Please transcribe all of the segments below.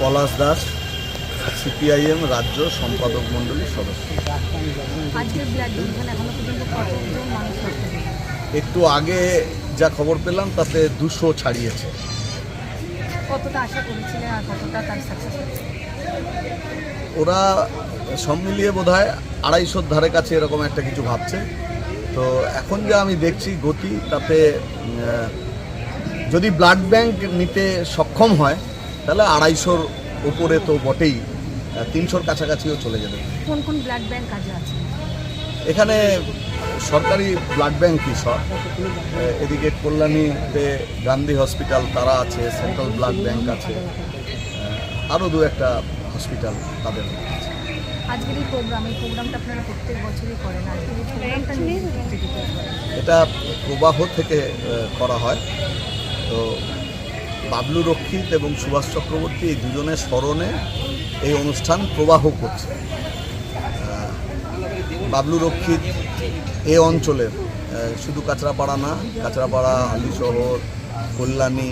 পলাশ Das CPIM রাজ্য সম্পাদক মণ্ডলীর সদস্য? একটু আগে যা খবর পেলাম তাতে দুশো ছাড়িয়েছে। ওরা সব মিলিয়ে বোধ হয় আড়াইশোর ধারে কাছে এরকম একটা কিছু ভাবছে। তো এখন যা আমি দেখছি গতি তাতে যদি ব্লাড ব্যাংক নিতে সক্ষম হয় তাহলে আড়াইশোর উপরে তো বটেই তিনশোর কাছাকাছিও চলে যাবে। কোন কোন ব্লাড ব্যাংক কাজে আছে? এখানে সরকারি ব্লাড ব্যাংকই সব? এদিকে কল্যাণীতে গান্ধী হসপিটাল তারা আছে সেন্ট্রাল ব্লাড ব্যাংক আছে আরও দু একটা হসপিটাল তাদের আছে। আজকের এই প্রোগ্রাম এই প্রোগ্রামটা আপনারা প্রত্যেক বছরই করেন। আজকের এই প্রোগ্রামটা নিয়ে একটু details বলেন। এটা প্রবাহ থেকে করা হয়। তো বাবলু রক্ষিত এবং সুভাষ চক্রবর্তী এই দুজনের স্মরণে এই অনুষ্ঠান প্রবাহ করছে। বাবলু রক্ষিত এ অঞ্চলের শুধু কাঁচরাপাড়া না কাঁচরাপাড়া আলিশহর কল্যাণী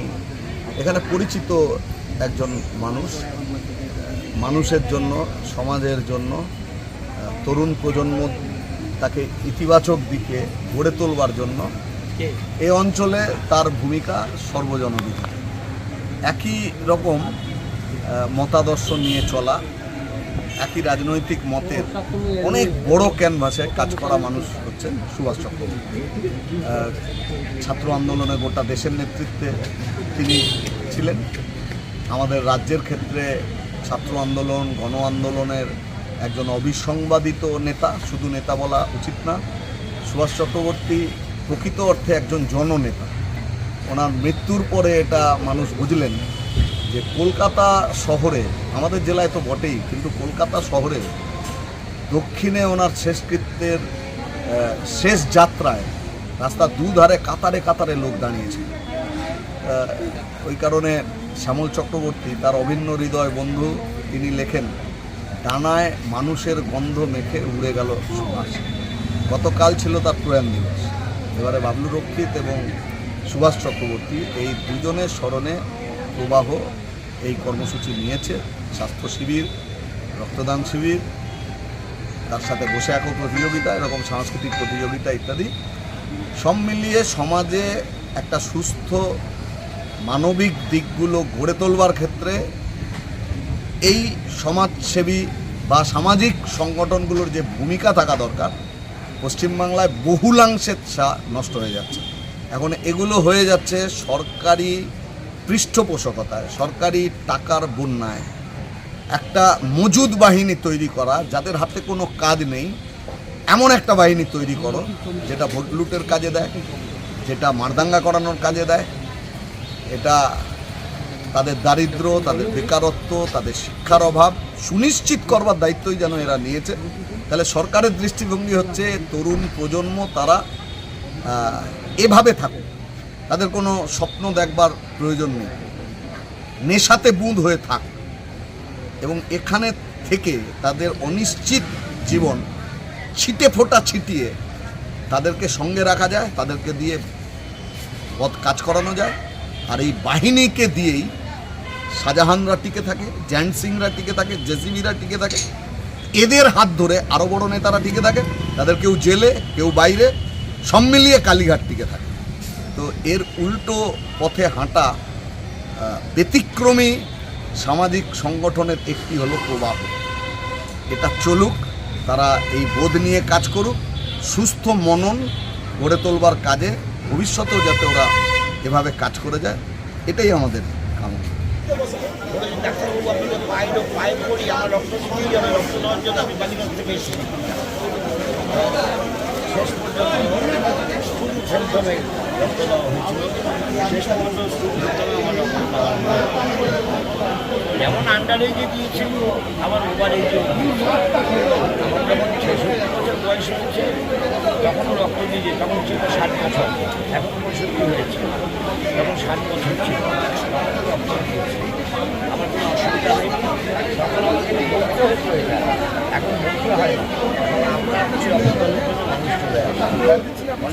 এখানে পরিচিত একজন মানুষ মানুষের জন্য সমাজের জন্য তরুণ প্রজন্ম তাকে ইতিবাচক দিকে গড়ে তোলবার জন্য এ অঞ্চলে তার ভূমিকা সর্বজনবিদিত। একই রকম মতাদর্শ নিয়ে চলা, একই রাজনৈতিক মতের অনেক বড় ক্যানভাসে কাজ করা মানুষ হচ্ছেন সুভাষ চক্রবর্তী। ছাত্র আন্দোলনে গোটা দেশের নেতৃত্বে তিনি ছিলেন। আমাদের রাজ্যের ক্ষেত্রে ছাত্র আন্দোলন, গণ আন্দোলনের একজন অবিসংবাদিত নেতা, শুধু নেতা বলা উচিত না, সুভাষ চক্রবর্তী প্রকৃত অর্থে একজন জননেতা। ওনার মৃত্যুর পরে এটা মানুষ বুঝলেন যে কলকাতা শহরে আমাদের জেলায় তো বটেই কিন্তু কলকাতা শহরে দক্ষিণে ওনার শেষকৃত্যের শেষ যাত্রায় রাস্তার দুধারে কাতারে কাতারে লোক দাঁড়িয়েছিল আহ, ওই কারণে শ্যামল চক্রবর্তী তার অভিন্ন হৃদয় বন্ধু তিনি লেখেন ডানায় মানুষের গন্ধ মেখে উড়ে গেল সুভাষ গতকাল ছিল তার প্রয়াণ দিবস। এবারে বাবলু রক্ষিত এবং সুভাষ চক্রবর্তী এই দুজনের স্মরণে প্রবাহ এই কর্মসূচি নিয়েছে। স্বাস্থ্য শিবির, রক্তদান শিবির, তার সাথে বসে আঁকো প্রতিযোগিতা, এরকম সাংস্কৃতিক প্রতিযোগিতা ইত্যাদি। সব মিলিয়ে সমাজে একটা সুস্থ মানবিক দিকগুলো গড়ে তোলবার ক্ষেত্রে এই সমাজসেবী বা সামাজিক সংগঠনগুলোর যে ভূমিকা থাকা দরকার, পশ্চিমবাংলায় বহুলাংশে নষ্ট হয়ে যাচ্ছে। এখন এগুলো হয়ে যাচ্ছে সরকারি পৃষ্ঠপোষকতায়, সরকারি টাকার বন্যায় একটা মজুদ বাহিনী তৈরি করা, যাদের হাতে কোনো কাজ নেই, এমন একটা বাহিনী তৈরি করো, যেটা ভোট লুটের কাজে দেয়, যেটা মারদাঙ্গা করানোর কাজে দেয়, এটা তাদের দারিদ্র, তাদের বেকারত্ব, তাদের শিক্ষার অভাব সুনিশ্চিত করবার দায়িত্বই যেন এরা নিয়েছে। তাহলে সরকারের দৃষ্টিভঙ্গি হচ্ছে তরুণ প্রজন্ম, তারা এভাবে থাকুক তাদের কোনো স্বপ্ন দেখবার প্রয়োজন নেই। নেশাতে বুঁদ হয়ে থাক। এবং এখানে থেকে তাদের অনিশ্চিত জীবন ছিটে ফোটা ছিটিয়ে তাদেরকে সঙ্গে রাখা যায়, তাদেরকে দিয়ে পথ কাজ করানো যায়। আর এই বাহিনীকে দিয়েই শাহজাহানরা টিকে থাকে জ্যান্ট সিংরা টিকে থাকে, জেসিবিরা টিকে থাকে। এদের হাত ধরে আরও বড় নেতারা টিকে থাকে। তাদের কেউ জেলে, কেউ বাইরে। সব মিলিয়ে কালীঘাট টিকে থাকে। তো এর উল্টো পথে হাঁটা ব্যতিক্রমী সামাজিক সংগঠনের একটি হলো প্রবাহ। এটা চলুক, তারা এই বোধ নিয়ে কাজ করুক, সুস্থ মনন গড়ে তোলবার কাজে, ভবিষ্যতেও যাতে ওরা এভাবে কাজ করে যায়, এটাই আমাদের কামনা। আমার শেষ পর্যন্ত সেন্টারে রক্ত দেওয়া হয়েছিল যেমন আন্ডার এজে দিয়েছিল। আবার ওভার আমার যখন ছেষট্টি বছর বয়স হয়েছে, তখনও রক্ত দিয়েছে তখন ছিল ষাট বছর। এখন পঁয়ষট্টি হয়েছে। তখন ষাট বছর ছিল। আমার কোনো অসুবিধা হয়নি। তখন আমাকে বলতে এটা এখন বলতে হয় না এখন আমরা কিছু রক্তদানের জন্য মানুষ চলে